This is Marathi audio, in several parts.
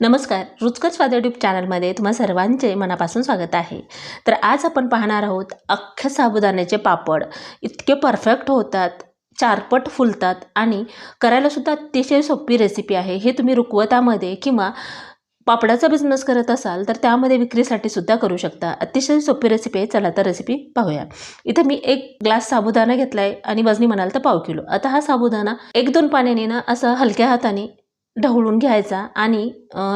नमस्कार रुचकर स्वाद यूट्यूब चॅनलमध्ये तुम्हा सर्वांचे मनापासून स्वागत आहे. तर आज आपण पाहणार आहोत अख्ख्या साबुदाण्याचे पापड. इतके परफेक्ट होतात चारपट फुलतात आणि करायलासुद्धा अतिशय सोपी रेसिपी आहे. हे तुम्ही रुकवतामध्ये किंवा पापडाचा बिझनेस करत असाल तर त्यामध्ये विक्रीसाठी सुद्धा करू शकता. अतिशय सोपी रेसिपी आहे. चला तर रेसिपी पाहूया. इथं मी एक ग्लास साबुदाणा घेतला आहे आणि वजनी म्हणाल तर पाव किलो. आता हा साबुदाणा एक दोन पाण्याने ना असं हलक्या हाताने ढवळून घ्यायचा आणि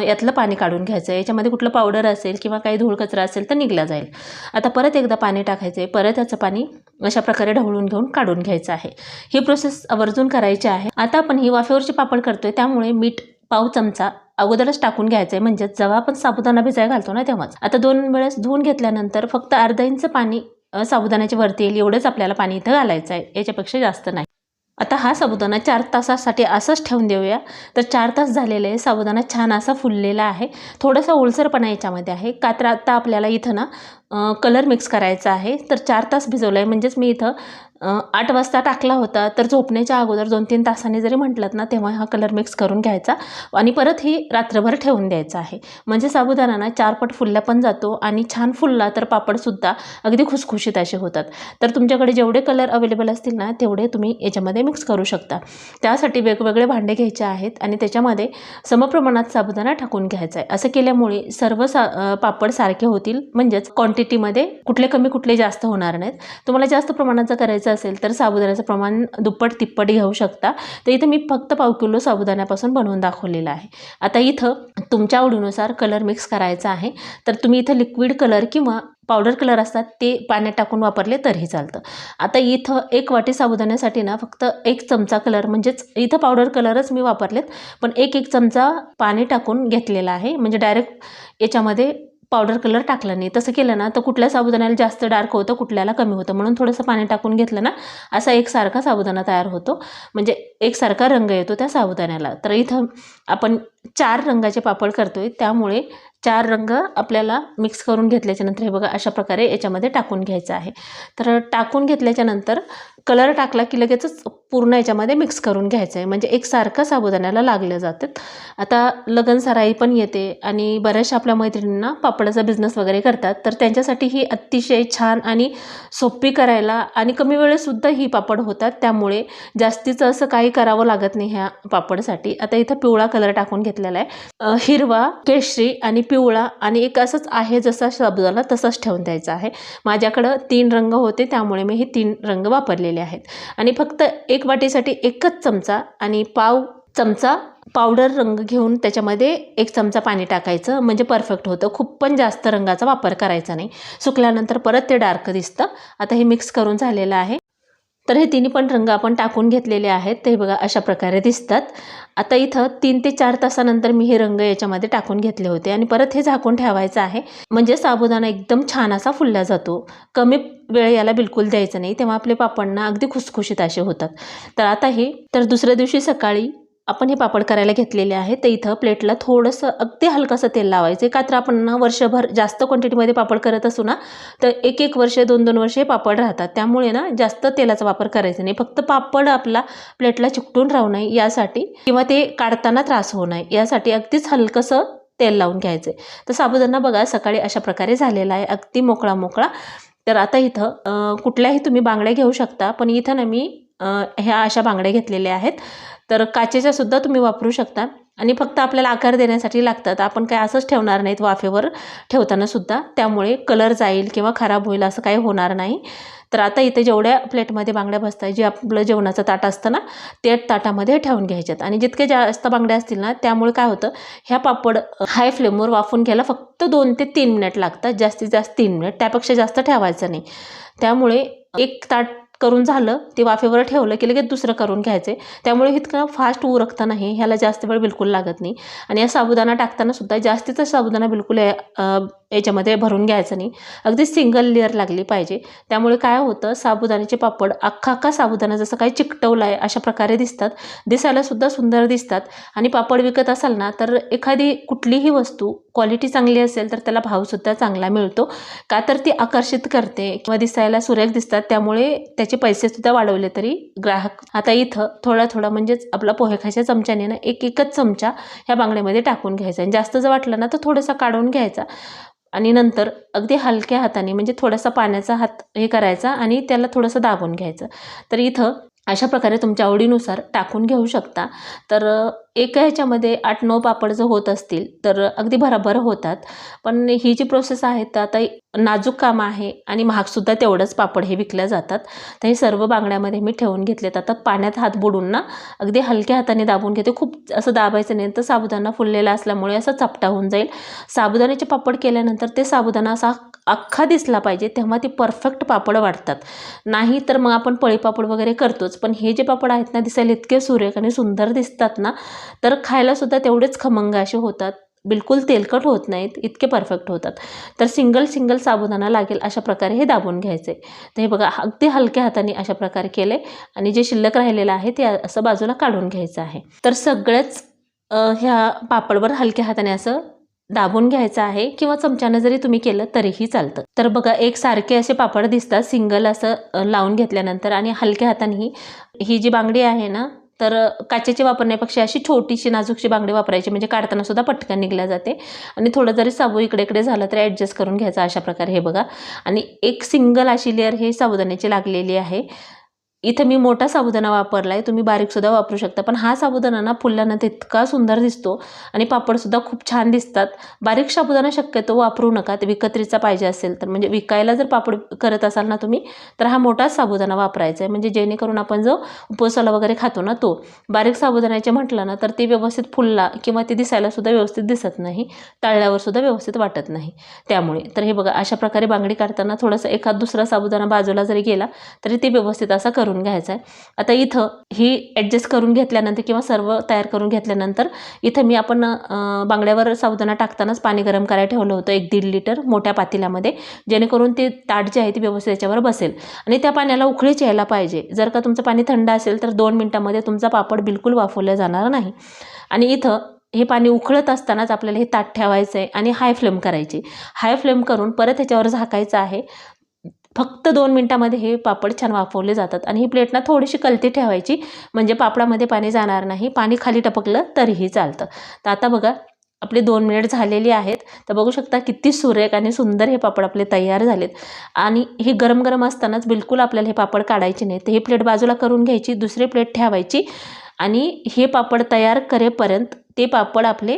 यातलं पाणी काढून घ्यायचं. याच्यामध्ये कुठलं पावडर असेल किंवा काही धूळ कचरा असेल तर निघला जाईल. आता परत एकदा पाणी टाकायचं आहे परत याचं पाणी अशा प्रकारे ढवळून घेऊन काढून घ्यायचं आहे. ही प्रोसेस आवर्जून करायची आहे. आता आपण ही वाफेवरची पापड करतोय. त्यामुळे मीठ पाव चमचा अगोदरच टाकून घ्यायचं आहे म्हणजे जेव्हा आपण साबुदाणा भिजाय घालतो ना तेव्हाच. आता दोन वेळेस धुवून घेतल्यानंतर फक्त अर्धा इंच पाणी साबुदाण्याच्या वरती येईल. एवढंच आपल्याला पाणी इथं घालायचं आहे याच्यापेक्षा जास्त नाही. आता हा साबुदाणा चार तासासाठी असंच ठेवून देऊया. तर चार तास झालेले आहे. साबुदाणा छान असा फुललेला आहे. थोडासा ओलसरपणा याच्यामध्ये आहे. का तर आता आपल्याला इथं ना कलर मिक्स करायचा आहे. तर चार तास भिजवलं आहे म्हणजेच मी इथं आठ वाजता टाकला होता तर झोपण्याच्या अगोदर दोन तीन तासांनी जरी म्हटलात ना तेव्हा हा कलर मिक्स करून घ्यायचा आणि परत ही रात्रभर ठेवून द्यायचा आहे. म्हणजे साबुदाणा ना चारपट फुलला पण जातो आणि छान फुलला तर पापडसुद्धा अगदी खुसखुशीत असे होतात. तर तुमच्याकडे जेवढे कलर अवेलेबल असतील ना तेवढे तुम्ही याच्यामध्ये मिक्स करू शकता. त्यासाठी वेगवेगळे भांडे घ्यायचे आहेत आणि त्याच्यामध्ये समप्रमाणात साबुदाणा टाकून घ्यायचा आहे. असं केल्यामुळे सर्व सा पापड सारखे होतील. म्हणजेच क्वांटिटीमध्ये कुठले कमी कुठले जास्त होणार नाहीत. तुम्हाला जास्त प्रमाणात जर करायचं असेल तर साबुदाण्याचं प्रमाण दुप्पट तिप्पट घेऊ शकता. तर इथं मी फक्त पाव किलो साबुदाण्यापासून बनवून दाखवलेलं आहे. आता इथं तुमच्या आवडीनुसार कलर मिक्स करायचा आहे. तर तुम्ही इथं लिक्विड कलर किंवा पावडर कलर असतात ते पाण्यात टाकून वापरले तरीही चालतं. आता इथं एक वाटी साबुदाण्यासाठी ना फक्त एक चमचा कलर म्हणजेच इथं पावडर कलरच मी वापरलेत पण एक एक चमचा पाणी टाकून घेतलेला आहे. म्हणजे डायरेक्ट याच्यामध्ये पावडर कलर टाकला नाही. तसं केलं ना तर कुठल्या साबुदाण्याला जास्त डार्क होतं कुठल्याला कमी होतं. म्हणून थोडंसं पाणी टाकून घेतलं ना असा एकसारखा साबुदाणा तयार होतो. म्हणजे एकसारखा रंग येतो त्या साबुदाण्याला. तर इथं आपण चार रंगाचे पापड करतोय. त्यामुळे चार रंग आपल्याला मिक्स करून घेतल्याच्यानंतर हे बघा अशा प्रकारे याच्यामध्ये टाकून घ्यायचं आहे. तर टाकून घेतल्याच्यानंतर कलर टाकला की लगेचच पूर्ण याच्यामध्ये मिक्स करून घ्यायचं आहे म्हणजे एकसारखं साबुदाण्याला लागलं जातात आता लगन सराई पण येते आणि बऱ्याचशा आपल्या मैत्रिणींना पापडाचा बिझनेस वगैरे करतात. तर त्यांच्यासाठी ही अतिशय छान आणि सोपी करायला आणि कमी वेळेसुद्धा ही पापड होतात. त्यामुळे जास्तीचं असं काही करावं लागत नाही ह्या पापडसाठी. आता इथं पिवळा कलर टाकून घेतलेला आहे. हिरवा केशरी आणि पिवळा आणि एक असंच आहे जसा साबुदाणा तसंच ठेवून द्यायचा आहे. माझ्याकडं तीन रंग होते त्यामुळे मी हे तीन रंग वापरलेले आहेत. आणि फक्त एक वाटीसाठी एकच चमचा आणि पाव चमचा पावडर रंग घेऊन त्याच्यामध्ये एक चमचा पाणी टाकायचं. म्हणजे परफेक्ट होतं. खूप पण जास्त रंगाचा वापर करायचा नाही. सुकल्यानंतर परत ते डार्क दिसतं. आता हे मिक्स करून झालेलं आहे. तर हे तिन्ही पण रंग आपण टाकून घेतलेले आहेत. ते बघा अशा प्रकारे दिसतात. आता इथं तीन ते चार तासानंतर मी हे रंग याच्यामध्ये टाकून घेतले होते. आणि परत हे झाकून ठेवायचं आहे. म्हणजे साबुदाणा एकदम छान असा फुलला जातो. कमी वेळ याला बिलकुल द्यायचं नाही. तेव्हा आपले पापडना अगदी खुसखुशीत असे होतात. तर आता हे तर दुसऱ्या दिवशी सकाळी आपण हे पापड करायला घेतलेले आहे. तर इथं प्लेटला थोडंसं अगदी हलकंसं तेल लावायचं का तर आपण ना वर्षभर जास्त क्वांटिटीमध्ये पापड करत असू ना तर एक एक वर्ष दोन दोन वर्ष हे पापड राहतात. त्यामुळे ना जास्त तेलाचा वापर करायचा नाही. फक्त पापड आपला प्लेटला चिकटून राहू नये यासाठी किंवा ते काढताना त्रास होऊ नये यासाठी अगदीच हलकंसं तेल लावून घ्यायचं आहे. तर साबुदाणा बघा सकाळी अशा प्रकारे झालेला आहे. अगदी मोकळा मोकळा. तर आता इथं कुठल्याही तुम्ही बांगड्या घेऊ शकता. पण इथं ना मी ह्या अशा बांगड्या घेतलेल्या आहेत. तर काचेच्या सुद्धा तुम्ही वापरू शकता. आणि फक्त आपल्याला आकार देण्यासाठी लागतात. आपण काय असंच ठेवणार नाहीत वाफेवर ठेवताना सुद्धा. त्यामुळे कलर जाईल किंवा खराब होईल असं काही होणार नाही. तर आता इथे जेवढ्या प्लेटमध्ये बांगड्या बसतात जे आपलं जेवणाचं ताट असतं ना ते ताटामध्ये ठेवून घ्यायच्यात. आणि जितके जास्त बांगड्या असतील ना त्यामुळे काय होतं ह्या पापड हाय फ्लेमवर वाफून घ्यायला फक्त दोन ते तीन मिनिट लागतात. जास्तीत जास्त तीन मिनिट त्यापेक्षा जास्त ठेवायचं नाही. त्यामुळे एक ताट करून झालं ते वाफेवर ठेवलं की लगेच दुसरं करून घ्यायचं. आहे त्यामुळे इतकं फास्ट उरकतं नाही ह्याला जास्त वेळ बिलकुल लागत नाही. आणि या साबुदाणा टाकताना सुद्धा जास्तीचा साबुदाणा बिलकुल याच्यामध्ये भरून घ्यायचं नाही. अगदी सिंगल लेअर लागली पाहिजे. त्यामुळे काय होतं साबुदाण्याचे पापड अख्खा अख्खा साबुदाणा जसं काही चिकटवला आहे अशा प्रकारे दिसतात. दिसायलासुद्धा सुंदर दिसतात. आणि पापड विकत असाल ना तर एखादी कुठलीही वस्तू क्वालिटी चांगली असेल तर त्याला भावसुद्धा चांगला मिळतो. का तर ती आकर्षित करते किंवा दिसायला सुरेख दिसतात. त्यामुळे त्याचे पैसेसुद्धा वाढवले तरी ग्राहक आता इथं थोडा थोडा म्हणजेच आपला पोहे खायच्या चमच्याने ना एक एकच चमचा ह्या बांगड्यामध्ये टाकून घ्यायचा. आणि जास्त जर वाटलं ना तर थोडंसं काढून घ्यायचा. आणि नंतर अगदी हलक्या हाताने म्हणजे थोडासा पाण्याचा हात हे करायचा आणि त्याला थोडंसं दाबून घ्यायचं. तर इथं अशा प्रकारे तुमच्या आवडीनुसार टाकून घेऊ शकता. तर एका ह्याच्यामध्ये आठ नऊ पापड जर होत असतील तर अगदी भराभर होतात. पण ही जी प्रोसेस आहे तर आता नाजूक काम आहे आणि महागसुद्धा तेवढंच पापड हे विकल्या जातात. तर हे सर्व बांगड्यामध्ये मी ठेवून घेतलेत. आता पाण्यात हात बुडून ना अगदी हलक्या हाताने दाबून घेते. खूप असं दाबायचं नाही. तर साबुदाणा फुललेला असल्यामुळे असा चपटा होऊन जाईल. साबुदाण्याचे पापड केल्यानंतर ते साबुदाणा असा अख्खा दिसला पाहिजे तेव्हा ते परफेक्ट पापड वाटतात नाही तर मग आपण पळीपापड वगैरे करतोच. पण हे जे पापड आहेत ना दिसायला इतके सुरेख आणि सुंदर दिसतात ना तर खायलासुद्धा तेवढेच खमंग असे होतात. बिलकुल तेलकट होत नाहीत इतके परफेक्ट होतात. तर सिंगल सिंगल साबुदाणा लागेल अशा प्रकारे हे दाबून घ्यायचे. तर हे बघा अगदी हलक्या हाताने अशा प्रकारे केले आणि जे शिल्लक राहिलेलं आहे ते असं बाजूला काढून घ्यायचं आहे. तर सगळ्याच ह्या पापडवर हलक्या हाताने असं दाबून घ्यायचं आहे किंवा चमच्यानं जरी तुम्ही केलं तरीही चालतं. तर बघा एक सारखे असे पापड दिसतात सिंगल असं लावून घेतल्यानंतर आणि हलक्या हातानेही. ही जी बांगडी आहे ना तर काचेची वापरण्यापेक्षा अशी छोटीशी नाजूकशी बांगडी वापरायची म्हणजे काढताना सुद्धा पटकन निघल्या जाते. आणि थोडं जरी साबू इकडे इकडे झालं तरी ॲडजस्ट करून घ्यायचा अशा प्रकारे हे बघा. आणि एक सिंगल अशी लेअर हे साबुदाण्याची लागलेली आहे. इथं मी मोठा साबुदाणा वापरला आहे तुम्ही बारीकसुद्धा वापरू शकता पण हा साबुदाणा ना फुलल्यानंतर इतका सुंदर दिसतो आणि पापडसुद्धा खूप छान दिसतात. बारीक साबुदाणा शक्यतो वापरू नका ते विकत्रीचा पाहिजे असेल तर. म्हणजे विकायला जर पापड करत असाल ना तुम्ही तर हा मोठाच साबुदाणा वापरायचा आहे म्हणजे जेणेकरून आपण जो उपसाला वगैरे खातो ना तो बारीक साबुदाण्याचे म्हटलं ना तर ते व्यवस्थित फुलला किंवा ते दिसायलासुद्धा व्यवस्थित दिसत नाही तळल्यावरसुद्धा व्यवस्थित वाटत नाही. त्यामुळे तर हे बघा अशा प्रकारे बांगडी काढताना थोडंसं एखाद दुसरा साबुदाणा बाजूला जरी गेला तरी ते व्यवस्थित असा करून करून घ्यायचं आहे. आता इथं ही ॲडजस्ट करून घेतल्यानंतर किंवा सर्व तयार करून घेतल्यानंतर इथं मी आपण बांगड्यावर साबुदाणा टाकतानाच पाणी गरम करायला ठेवलं होतं एक दीड लिटर मोठ्या पातेल्यामध्ये. जेणेकरून ते ताट जे आहे ते व्यवस्थित त्याच्यावर बसेल. आणि त्या पाण्याला उकळीच यायला पाहिजे. जर का तुमचं पाणी थंड असेल तर दोन मिनटामध्ये तुमचा पापड बिलकुल वाफवला जाणार नाही. आणि इथं हे पाणी उकळत असतानाच आपल्याला हे ताट ठेवायचं आहे आणि हाय फ्लेम करायची. हाय फ्लेम करून परत ह्याच्यावर झाकायचं आहे. फक्त दोन मिनटामध्ये हे पापड छान वाफवले जातात. आणि ही प्लेटना थोडीशी कलती ठेवायची म्हणजे पापडामध्ये पाणी जाणार नाही पाणी खाली टपकलं तरीही चालतं. तर आता बघा आपले दोन मिनिट झालेली आहेत. तर बघू शकता किती सुरेख आणि सुंदर हे पापड आपले तयार झालेत. आणि हे गरम गरम असतानाच बिलकुल आपल्याला हे पापड काढायचे नाही तर हे प्लेट बाजूला करून घ्यायची दुसरी प्लेट ठेवायची. आणि हे पापड तयार करेपर्यंत ते पापड आपले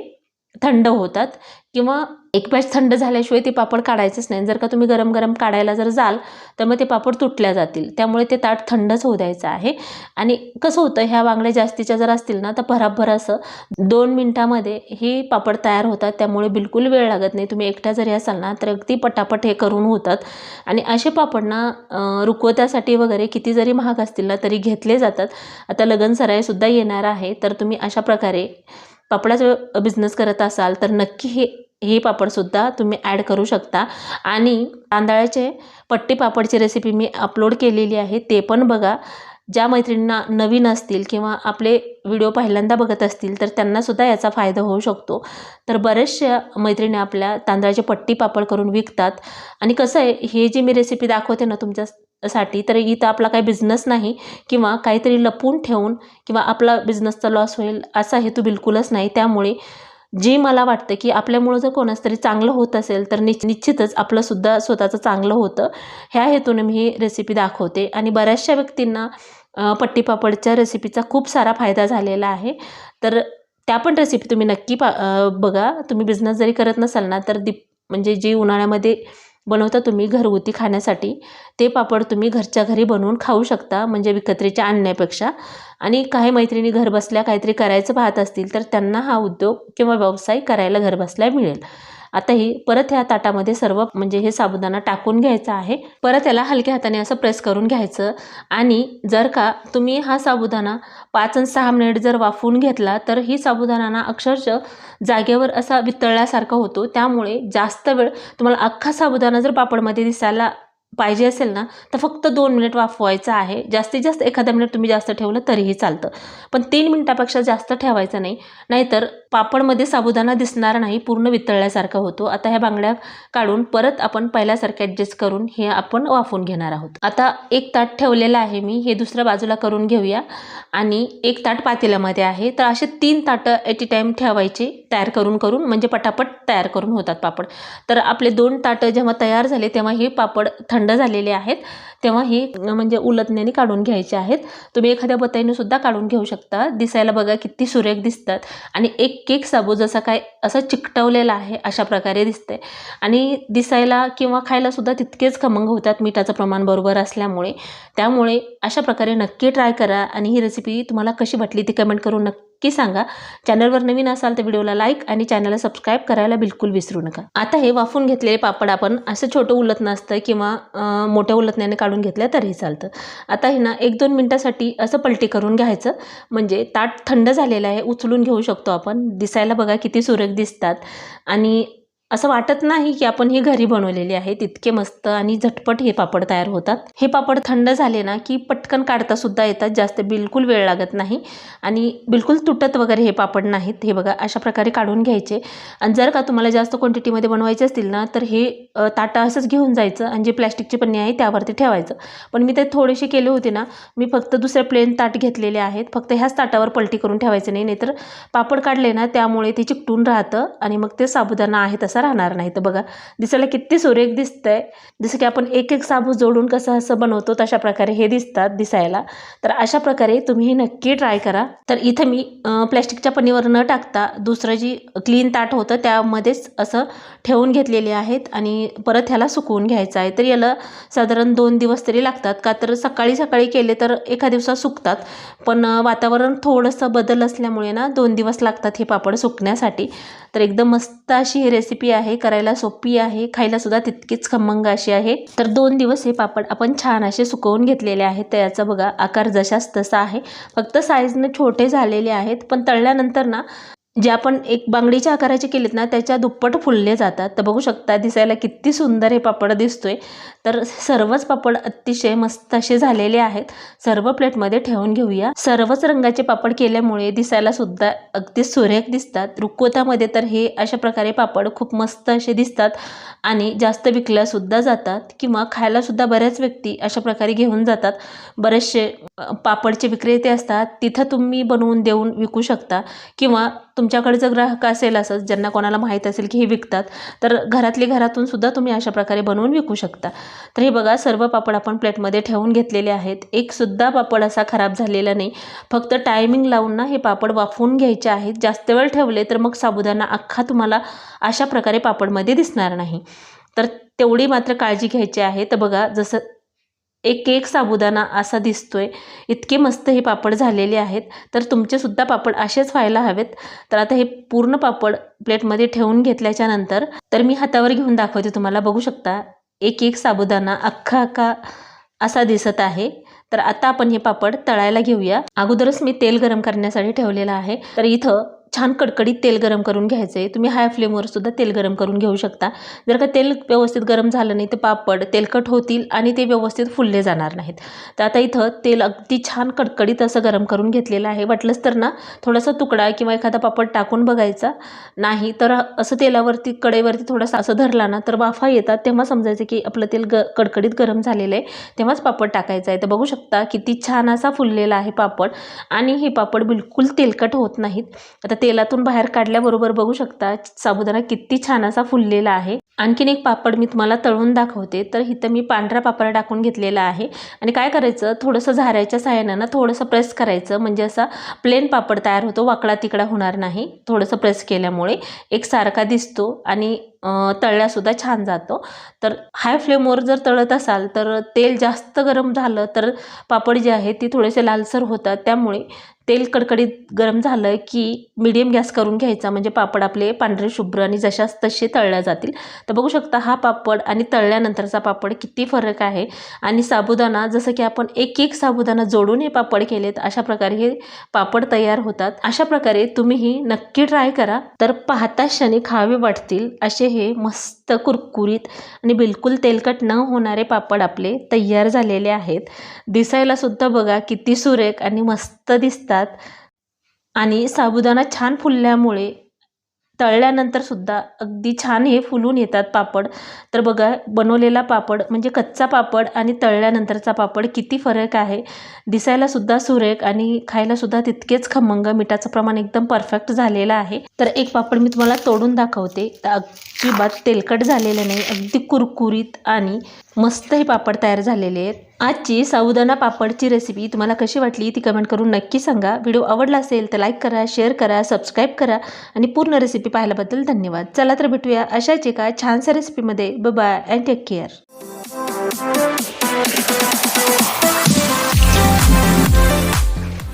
थंड होतात किंवा एक पॅच थंड झाल्याशिवाय ते पापड काढायचंच नाही जर का तुम्ही गरम गरम काढायला जर जाल तर मग ते पापड तुटल्या जातील. त्यामुळे ते ताट थंडच होऊ द्यायचं आहे. आणि कसं होतं ह्या बांगड्या जास्तीच्या जर असतील ना तर भराभर असं दोन मिनटामध्ये हे पापड तयार होतात. त्यामुळे बिलकुल वेळ लागत नाही. तुम्ही एकट्या जरी असाल ना तर अगदी पटापट हे करून होतात. आणि असे पापड ना रुकवत्यासाठी वगैरे किती जरी महाग असतील ना तरी घेतले जातात. आता लगन सराईसुद्धा येणार आहे. तर तुम्ही अशा प्रकारे पापडाचा बिझनेस करत असाल तर नक्की हे हे पापडसुद्धा तुम्ही ॲड करू शकता. आणि तांदळाचे पट्टी पापडची रेसिपी मी अपलोड केलेली आहे ते पण बघा. ज्या मैत्रिणींना नवीन असतील किंवा आपले व्हिडिओ पहिल्यांदा बघत असतील तर त्यांनासुद्धा याचा फायदा होऊ शकतो. तर बऱ्याचशा मैत्रिणी आपल्या तांदळाचे पट्टी पापड करून विकतात. आणि कसं आहे हे जे मी रेसिपी दाखवते ना तुमच्या साठी तर इथं आपला काही बिझनेस नाही किंवा काहीतरी लपून ठेवून किंवा आपला बिझनेसचा लॉस होईल असा हेतू बिलकुलच नाही. त्यामुळे जे मला वाटतं की आपल्यामुळं जर कोणाच तरी चांगलं होत असेल तर निश् निश्चितच आपलंसुद्धा स्वतःचं चांगलं होतं. ह्या हेतूने मी ही रेसिपी दाखवते. आणि बऱ्याचशा व्यक्तींना पट्टीपापडच्या रेसिपीचा खूप सारा फायदा झालेला आहे. तर त्या पण रेसिपी तुम्ही नक्की पा बघा. तुम्ही बिझनेस जरी करत नसाल ना तर दीप म्हणजे जे उन्हाळ्यामध्ये बनवता तुम्ही घरगुती खाण्यासाठी. ते पापड तुम्ही घरच्या घरी बनवून खाऊ शकता म्हणजे विकत्रीच्या आणण्यापेक्षा. आणि काही मैत्रिणी घरबसल्या काहीतरी करायचं पाहत असतील तर त्यांना हा उद्योग किंवा व्यवसाय करायला घरबसल्या मिळेल. आता ही परत ह्या ताटामध्ये सर्व म्हणजे हे साबुदाणा टाकून घ्यायचा आहे. परत याला हलक्या हाताने असं प्रेस करून घ्यायचं. आणि जर का तुम्ही हा साबुदाणा पाच आणि सहा मिनिट जर वाफवून घेतला तर ही साबुदाणा ना अक्षरशः जागेवर असा वितळल्यासारखा होतो. त्यामुळे जास्त वेळ तुम्हाला अख्खा साबुदाणा जर पापडमध्ये दिसायला पाहिजे असेल ना तर फक्त दोन मिनिट वाफवायचं आहे. जास्तीत जास्त एखादा मिनिट तुम्ही जास्त ठेवलं तरीही चालतं. पण तीन मिनिटापेक्षा जास्त ठेवायचं नाही. नाहीतर पापडमध्ये साबुदाणा दिसणार नाही पूर्ण वितळल्यासारखा होतो. आता ह्या बांगड्या काढून परत आपण पहिल्यासारखे ॲडजस्ट करून हे आपण वाफवून घेणार आहोत. आता एक ताट ठेवलेलं आहे मी. हे दुसऱ्या बाजूला करून घेऊया. आणि एक ताट पातेल्यामध्ये आहे. तर असे तीन ताटं ॲट ए टाईम ठेवायचे तयार करून करून. म्हणजे पटापट तयार करून होतात पापड. तर आपले दोन ताटं जेव्हा तयार झाले तेव्हा हे पापड थंड झालेले आहेत तेव्हा ही म्हणजे उलटण्याने काढून घ्यायचे आहेत. तुम्ही एखाद्या बताईने सुद्धा काढून घेऊ शकता. दिसायला बघा किती सुरेख दिसतात. आणि एक केक साबू जसा काय असं चिकटवलेला आहे अशा प्रकारे दिसते आणि दिसायला किंवा खायला सुद्धा तितकेच खमंग होतात मिठाचं प्रमाण बरोबर असल्यामुळे. त्यामुळे अशा प्रकारे नक्की ट्राय करा. आणि ही रेसिपी तुम्हाला कशी वाटली ती कमेंट करून नक्की सांगा. चॅनलवर नवीन असाल तर व्हिडिओला लाईक आणि चॅनलला सबस्क्राईब करायला बिलकुल विसरू नका. आता हे वाफून घेतलेले पापड आपण असं छोटं उलटणं असतं किंवा मोठ्या उलटण्याने काढून घेतलं तरीही चालतं. आता हे ना एक दोन मिनटासाठी असं पलटी करून घ्यायचं. म्हणजे ताट थंड झालेलं आहे उचलून घेऊ शकतो आपण. दिसायला बघा किती सुरेख दिसतात. आणि असं वाटत नाही की आपण हे घरी बनवलेले आहेत इतके मस्त आणि झटपट हे पापड तयार होतात. हे पापड थंड झाले ना की पटकन काढता सुद्धा येतात जास्त बिलकुल वेळ लागत नाही. आणि बिलकुल तुटत वगैरे हे पापड नाहीत. हे बघा अशा प्रकारे काढून घ्यायचे. आणि जर का तुम्हाला जास्त क्वांटिटीमध्ये बनवायचे असतील ना तर हे ताटा ताटं असंच घेऊन जायचं आणि जे प्लॅस्टिकची पन्नी आहे त्यावरती ठेवायचं. पण मी ते थोडेसे केले होते ना मी फक्त दुसरे प्लेन ताट घेतलेले आहेत. फक्त ह्याच ताटावर पलटी करून ठेवायचं नाही नाहीतर पापड काढले ना त्यामुळे ते चिकटून राहतं आणि मग ते साबुदाणा आहे तसा राहणार नाही? तर बघा दिसायला किती सुरेख दिसतंय. जसं की आपण एक एक साबू जोडून कसं असं बनवतो तशा प्रकारे हे दिसतात दिसायला. तर अशा प्रकारे तुम्ही नक्की ट्राय करा. तर इथं मी प्लॅस्टिकच्या पन्नीवर न टाकता दुसरं जी क्लीन ताट होतं त्यामध्येच असं ठेवून घेतलेले आहेत आणि परत ह्याला सुकवून घ्यायचं आहे. तर याला साधारण दोन दिवस तरी लागतात. का तर सकाळी सकाळी केले तर एका दिवसात सुकतात. पण वातावरण थोडंसं बदल असल्यामुळे ना दोन दिवस लागतात हे पापड सुकण्यासाठी. तर एकदम मस्त अशी ही रेसिपी आहे करायला सोपी आहे खायला सुद्धा तितकीच खमंग अशी आहे. तर दोन दिवस हे पापड आपण छान असे सुकवून घेतलेले आहेत. त्याचा बघा आकार जशाच तसा आहे. फक्त साईजने छोटे झालेले आहेत पण तळल्यानंतर ना जे आपण एक बांगडीच्या आकाराचे केलेत ना त्याच्या दुप्पट फुलले जातात. तर बघू शकता दिसायला किती सुंदर हे पापड दिसतोय. तर सर्वच पापड अतिशय मस्त असे झालेले आहेत. सर्व प्लेटमध्ये ठेवून घेऊया. सर्वच रंगाचे पापड केल्यामुळे दिसायला सुद्धा अगदी सुरेख दिसतात. रुखवतामध्ये तर हे अशा प्रकारे पापड खूप मस्त असे दिसतात आणि जास्त विकल्यासुद्धा जातात किंवा खायलासुद्धा बऱ्याच व्यक्ती अशा प्रकारे घेऊन जातात. बरेचसे पापडचे विक्रेते असतात. तिथं तुम्ही बनवून देऊन विकू शकता किंवा तुमच्याकडे जर ग्राहक असेल असं ज्यांना कोणाला माहीत असेल की हे विकतात तर घरातले घरातून सुद्धा तुम्ही अशा प्रकारे बनवून विकू शकता. तर हे बघा सर्व पापड आपण प्लेटमध्ये ठेवून घेतलेले आहेत. एक सुद्धा पापड असा खराब झालेला नाही. फक्त टायमिंग लावून ना हे पापड वाफवून घ्यायचे आहेत. जास्त वेळ ठेवले तर मग साबुदाणा अख्खा तुम्हाला अशा प्रकारे पापडमध्ये दिसणार नाही. तर तेवढी मात्र काळजी घ्यायची आहे. तर बघा जसं एक एक साबुदाणा असा दिसतोय. इतके मस्त हे पापड झालेले आहेत. तर तुमचेसुद्धा पापड असेच व्हायला हवेत. तर आता हे पूर्ण पापड प्लेटमध्ये ठेवून घेतल्याच्या नंतर तर मी हातावर घेऊन दाखवते तुम्हाला. बघू शकता एक एक साबुदाणा अख्खा अख्खा असा दिसत आहे. तर आता आपण हे पापड तळायला घेऊया. अगोदरच मी तेल गरम करण्यासाठी ठेवलेलं आहे. तर इथं छान कडकडीत तेल गरम करून घ्यायचं आहे तुम्ही हाय फ्लेमवर सुद्धा तेल गरम करून घेऊ शकता. जर का तेल व्यवस्थित गरम झालं नाही तर पापड तेलकट होतील आणि ते व्यवस्थित फुलले जाणार नाहीत. तर आता इथं तेल अगदी छान कडकडीत असं गरम करून घेतलेलं आहे. वाटलंच तर ना थोडासा तुकडा किंवा एखादा पापड टाकून बघायचा. नाही तर असं तेलावरती कडेवरती थोडासा असं धरला ना तर वाफा येतात. तेव्हा समजायचं की आपलं तेल ग कडकडीत गरम झालेलं आहे. तेव्हाच पापड टाकायचं आहे. तर बघू शकता किती छान असा फुललेला आहे पापड. आणि हे पापड बिलकुल तेलकट होत नाहीत. आता तेलातून बाहेर काढल्याबरोबर बघू शकता साबुदाणा किती छान असा फुललेला आहे. आणखीन एक पापड मी तुम्हाला तळून दाखवते. तर इथं मी पांढरा पापड टाकून घेतलेला आहे. आणि काय करायचं थोडंसं झाऱ्याच्या साह्यानं ना थोडंसं प्रेस करायचं. म्हणजे असा प्लेन पापड तयार होतो वाकडा तिकडा होणार नाही. थोडंसं प्रेस केल्यामुळे एक सारखा दिसतो. आणि तळल्यासुद्धा छान जातो. तर हाय फ्लेमवर जर तळत असाल तर तेल जास्त गरम झालं तर पापड जे आहे ते थोडेसे लालसर होतात. त्यामुळे तेल कडकडीत गरम झालं की मीडियम गॅस करून घ्यायचा. म्हणजे पापड आपले पांढरे शुभ्र आणि जशास तसे तळल्या जातील. तर बघू शकता हा पापड आणि तळल्यानंतरचा पापड किती फरक आहे. आणि साबुदाणा जसं की आपण एक एक साबुदाणा जोडून हे पापड केलेत अशा प्रकारे हे पापड तयार होतात. अशा प्रकारे तुम्हीही नक्की ट्राय करा. तर पाहता क्षणी खावे वाटतील असे हे मस्त कुरकुरीत आणि बिलकुल तेलकट न होणारे पापड आपले तयार झालेले आहेत. दिसायला सुद्धा बघा किती सुरेख आणि मस्त दिसतात. आणि साबुदाणा छान फुलल्यामुळे तळल्यानंतर सुद्धा अगदी छान हे फुलून येतात पापड. तर बघा बनवलेला पापड म्हणजे कच्चा पापड आणि तळल्यानंतरचा पापड किती फरक आहे. दिसायला सुद्धा सुरेख आणि खायला सुद्धा तितकेच खमंग मिठाचं प्रमाण एकदम परफेक्ट झालेलं आहे. तर एक पापड मी तुम्हाला तोडून दाखवते. तर अजिबात तेलकट झालेलं नाही अगदी कुरकुरीत आणि मस्त हे पापड तयार झालेले आहेत. आजची साबुदाणा पापडची रेसिपी तुम्हाला कशी वाटली ती कमेंट करून नक्की सांगा. व्हिडिओ आवडला असेल तर लाईक करा शेअर करा सबस्क्राईब करा आणि पूर्ण रेसिपी पाहिल्याबद्दल धन्यवाद. चला तर भेटूया अशाच एका छानशा रेसिपीमध्ये बाय अँड टेक केअर